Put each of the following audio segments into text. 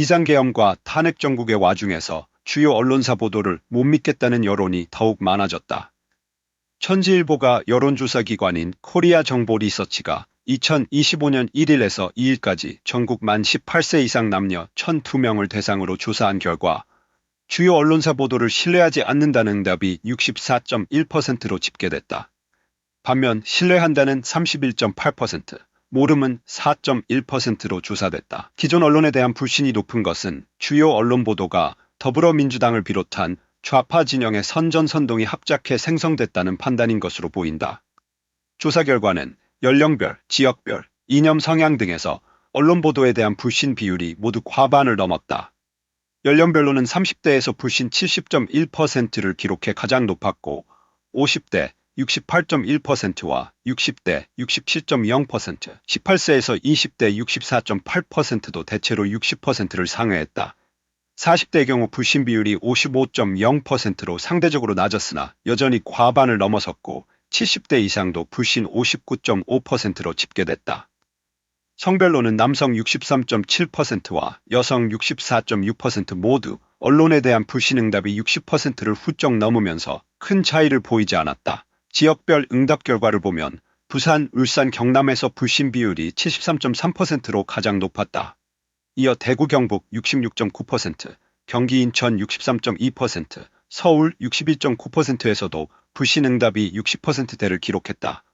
비상계엄과 탄핵 정국의 와중에서 주요 언론사 보도를 못 믿겠다는 여론이 더욱 많아졌다. 천지일보가 여론조사 기관인 코리아 정보 리서치가 2025년 1일에서 2일까지 전국 만 18세 이상 남녀 1,002명을 대상으로 조사한 결과 주요 언론사 보도를 신뢰하지 않는다는 응답이 64.1%로 집계됐다. 반면 신뢰한다는 31.8%, 모름은 4.1%로 조사됐다. 기존 언론에 대한 불신이 높은 것은 주요 언론 보도가 더불어민주당을 비롯한 좌파 진영의 선전선동이 합작해 생성됐다는 판단인 것으로 보인다. 조사 결과는 연령별, 지역별, 이념 성향 등에서 언론 보도에 대한 불신 비율이 모두 과반을 넘었다. 연령별로는 30대에서 불신 70.1%를 기록해 가장 높았고 50대 68.1%와 60대 67.0%, 18세에서 20대 64.8%도 대체로 60%를 상회했다. 40대의 경우 불신 비율이 55.0%로 상대적으로 낮았으나 여전히 과반을 넘어섰고 70대 이상도 불신 59.5%로 집계됐다. 성별로는 남성 63.7%와 여성 64.6% 모두 언론에 대한 불신 응답이 60%를 훌쩍 넘으면서 큰 차이를 보이지 않았다. 지역별 응답 결과를 보면 부산, 울산, 경남에서 불신 비율이 73.3%로 가장 높았다. 이어 대구, 경북 66.9%, 경기, 인천 63.2%, 서울 61.9%에서도 불신 응답이 60%대를 기록했다.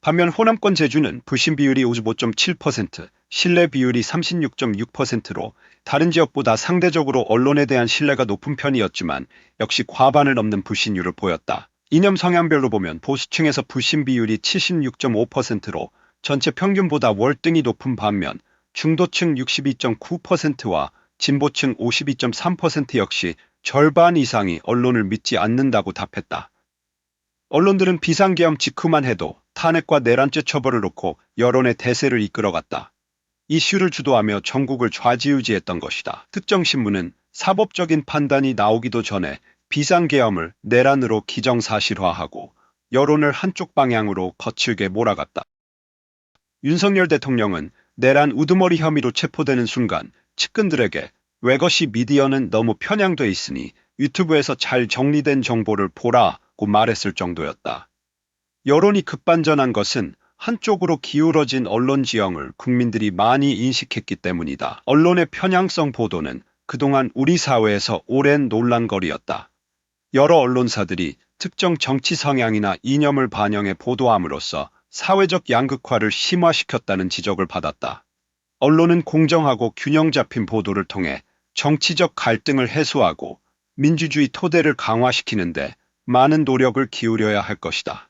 반면 호남권 제주는 불신 비율이 55.7%, 신뢰 비율이 36.6%로 다른 지역보다 상대적으로 언론에 대한 신뢰가 높은 편이었지만 역시 과반을 넘는 불신율을 보였다. 이념 성향별로 보면 보수층에서 불신 비율이 76.5%로 전체 평균보다 월등히 높은 반면 중도층 62.9%와 진보층 52.3% 역시 절반 이상이 언론을 믿지 않는다고 답했다. 언론들은 비상계엄 직후만 해도 탄핵과 내란죄 처벌을 놓고 여론의 대세를 이끌어갔다. 이슈를 주도하며 전국을 좌지우지했던 것이다. 특정 신문은 사법적인 판단이 나오기도 전에 비상계엄을 내란으로 기정사실화하고 여론을 한쪽 방향으로 거칠게 몰아갔다. 윤석열 대통령은 내란 우두머리 혐의로 체포되는 순간 측근들에게 왜것이 미디어는 너무 편향돼 있으니 유튜브에서 잘 정리된 정보를 보라고 말했을 정도였다. 여론이 급반전한 것은 한쪽으로 기울어진 언론 지형을 국민들이 많이 인식했기 때문이다. 언론의 편향성 보도는 그동안 우리 사회에서 오랜 논란거리였다. 여러 언론사들이 특정 정치 성향이나 이념을 반영해 보도함으로써 사회적 양극화를 심화시켰다는 지적을 받았다. 언론은 공정하고 균형 잡힌 보도를 통해 정치적 갈등을 해소하고 민주주의 토대를 강화시키는데 많은 노력을 기울여야 할 것이다.